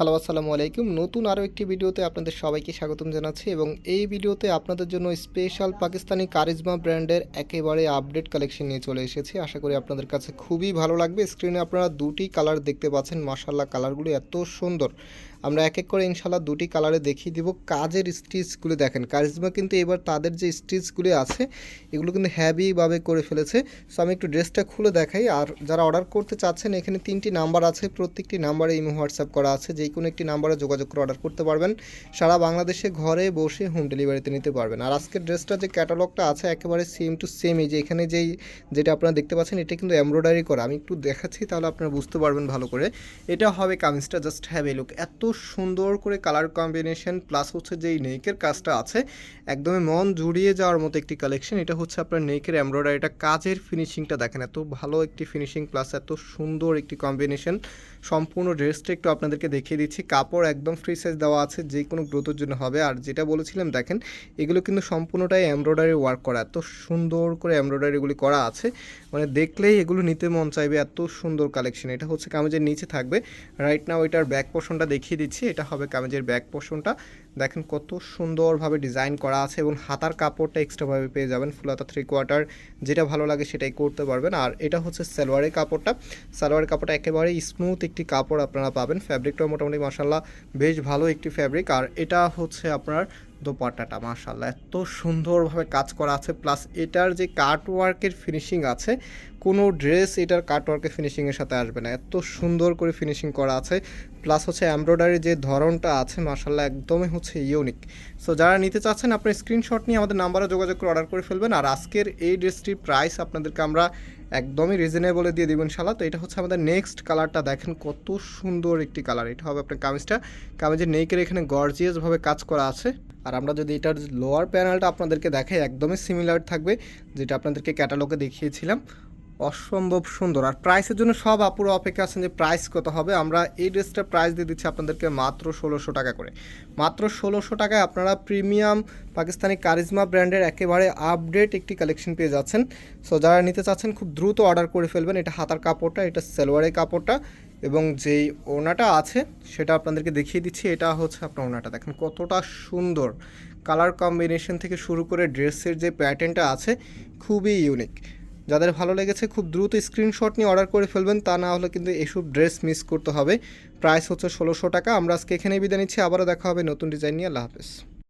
Hello, আসসালামু আলাইকুম। নতুন আরও একটি ভিডিওতে আপনাদের সবাইকে স্বাগতম জানাচ্ছি এবং এই ভিডিওতে আপনাদের জন্য স্পেশাল পাকিস্তানি কারিজমা ব্র্যান্ডের একেবারে আপডেট কালেকশন নিয়ে চলে এসেছি। আশা করি আপনাদের কাছে খুবই ভালো লাগবে। স্ক্রিনে আপনারা দুটি কালার দেখতে পাচ্ছেন। মার্শাল্লাহ কালারগুলো এত সুন্দর। আমরা এক এক করে ইনশাল্লাহ দুটি কালারে দেখিয়ে দিব। কাজের স্টিচগুলো দেখেন, কারিজমা কিন্তু এবার তাদের যে স্টিচগুলি আছে, এগুলো কিন্তু হ্যাভিভাবে করে ফেলেছে। সো আমি একটু ড্রেসটা খুলে দেখাই। আর যারা অর্ডার করতে চাচ্ছেন, এখানে তিনটি নাম্বার আছে। প্রত্যেকটি নাম্বারে ইমো, হোয়াটসঅ্যাপ করা আছে। যে কোনো একটি নাম্বারে যোগাযোগ করে অর্ডার করতে পারবেন। সারা বাংলাদেশে ঘরে বসে হোম ডেলিভারিতে নিতে পারবেন। আর আজকের ড্রেসটা যে ক্যাটালগটা আছে, একেবারে সেম টু সেম এই যে এখানে যেই, যেটা আপনারা দেখতে পাচ্ছেন, এটা কিন্তু এমব্রয়ডারি করা। আমি একটু দেখাচ্ছি, তাহলে আপনারা বুঝতে পারবেন ভালো করে। এটা হবে কামিজটা জাস্ট হ্যাভ এ লুক এত সুন্দর করে কালার কম্বিনেশন প্লাস হচ্ছে যেই নেকের কাজটা আছে, একদমই মন জুড়িয়ে যাওয়ার মতো একটি কালেকশন এটা হচ্ছে আপনার নেকের এমব্রয়ডারিটা কাজের ফিনিশিংটা দেখেন, এত ভালো একটি ফিনিশিং প্লাস এত সুন্দর একটি কম্বিনেশন সম্পূর্ণ ড্রেসটা একটু আপনাদেরকে দেখিয়ে দিচ্ছি, কাপড় একদম ফ্রি সাইজ দেওয়া আছে যে কোনো গ্রোথের জন্য হবে, আর যেটা বলেছিলাম দেখেন, এগুলো কিন্তু সম্পূর্ণটাই এমব্রয়ডারি ওয়ার্ক করা, এত সুন্দর করে এমব্রয়ডারিগুলি করা আছে মানে দেখলেই এগুলো নিতে মন চাইবে, এত সুন্দর কালেকশন এটা হচ্ছে কামেজের নিচে থাকবে রাইট নাও এটার ব্যাক পোর্শনটা দেখিয়ে দিচ্ছি, এটা হবে কামেজের ব্যাক পোর্শনটা। দেখেন কত সুন্দরভাবে ডিজাইন করা আছে এবং হাতার কাপড়টা এক্সট্রাভাবে পেয়ে যাবেন ফুলাতা থ্রি কোয়ার্টার যেটা ভালো লাগে সেটাই করতে পারবেন। আর এটা হচ্ছে সালোয়ারের কাপড়টা। সালোয়ারের কাপড়টা একেবারেই স্মুথ একটি কাপড় আপনারা পাবেন। ফ্যাব্রিকটাও মোটামুটি মাসাল্লাহ বেশ ভালো একটি ফ্যাব্রিক আর এটা হচ্ছে আপনার দোপাট্টাটা মাশাল্লাহ এত সুন্দরভাবে কাজ করা আছে প্লাস এটার যে কাট ওয়ার্কের ফিনিশিং আছে, কোনো ড্রেস এটার কাট ওয়ার্কের ফিনিশিংয়ের সাথে আসবে না, এত সুন্দর করে ফিনিশিং করা আছে প্লাস হচ্ছে এমব্রয়ডারির যে ধরনটা আছে মাশাল্লাহ একদমই হচ্ছে ইউনিক সো যারা নিতে চাচ্ছেন আপনি স্ক্রিনশট নিয়ে আমাদের নাম্বারে যোগাযোগ করে অর্ডার করে ফেলবেন, আর আজকের এই ড্রেসটির প্রাইস আপনাদেরকে আমরা একদমই রিজনেবলে দিয়ে দেবেন শালা তো এটা হচ্ছে আমাদের নেক্সট কালারটা দেখেন কত সুন্দর একটি কালার এটা হবে আপনার কামিজটা, কামিজের নেকের এখানে গর্জিয়াসভাবে কাজ করা আছে। আর আমরা যদি এটার লোয়ার প্যানেলটা আপনাদেরকে দেখাই, একদমই সিমিলার থাকবে, যেটা আপনাদেরকে ক্যাটালগে দেখিয়েছিলাম। অসম্ভব সুন্দর। আর প্রাইসের জন্য সব আপুরা অপেক্ষা আছেন যে প্রাইস কত হবে। আমরা এই ড্রেসটার প্রাইস দিয়ে দিচ্ছি আপনাদেরকে মাত্র ষোলোশো টাকা করে। মাত্র ষোলোশো টাকায় আপনারা প্রিমিয়াম পাকিস্তানি কারিজমা ব্র্যান্ডের একেবারে আপডেট একটি কালেকশন পেয়ে যাচ্ছেন। সো যারা নিতে চাচ্ছেন, খুব দ্রুত অর্ডার করে ফেলবেন। এটা হাতার কাপড়টা, এটা সালোয়ারের কাপড়টা এবং যেই ওনাটা আছে, সেটা আপনাদেরকে দেখিয়ে দিচ্ছি। এটা হচ্ছে আপনার ওনাটা দেখেন কতটা সুন্দর। কালার কম্বিনেশন থেকে শুরু করে ড্রেসের যে প্যাটার্নটা আছে, খুবই ইউনিক যাদের ভালো লেগেছে, খুব দ্রুত স্ক্রিনশট নিয়ে অর্ডার করে ফেলবেন। তা না হলে কিন্তু এসব ড্রেস মিস করতে হবে। প্রাইস হচ্ছে ষোলোশো টাকা। আমরা আজকে এখানেই বিদায় নিচ্ছি। আবারও দেখা হবে নতুন ডিজাইন নিয়ে। আল্লাহ হাফেজ।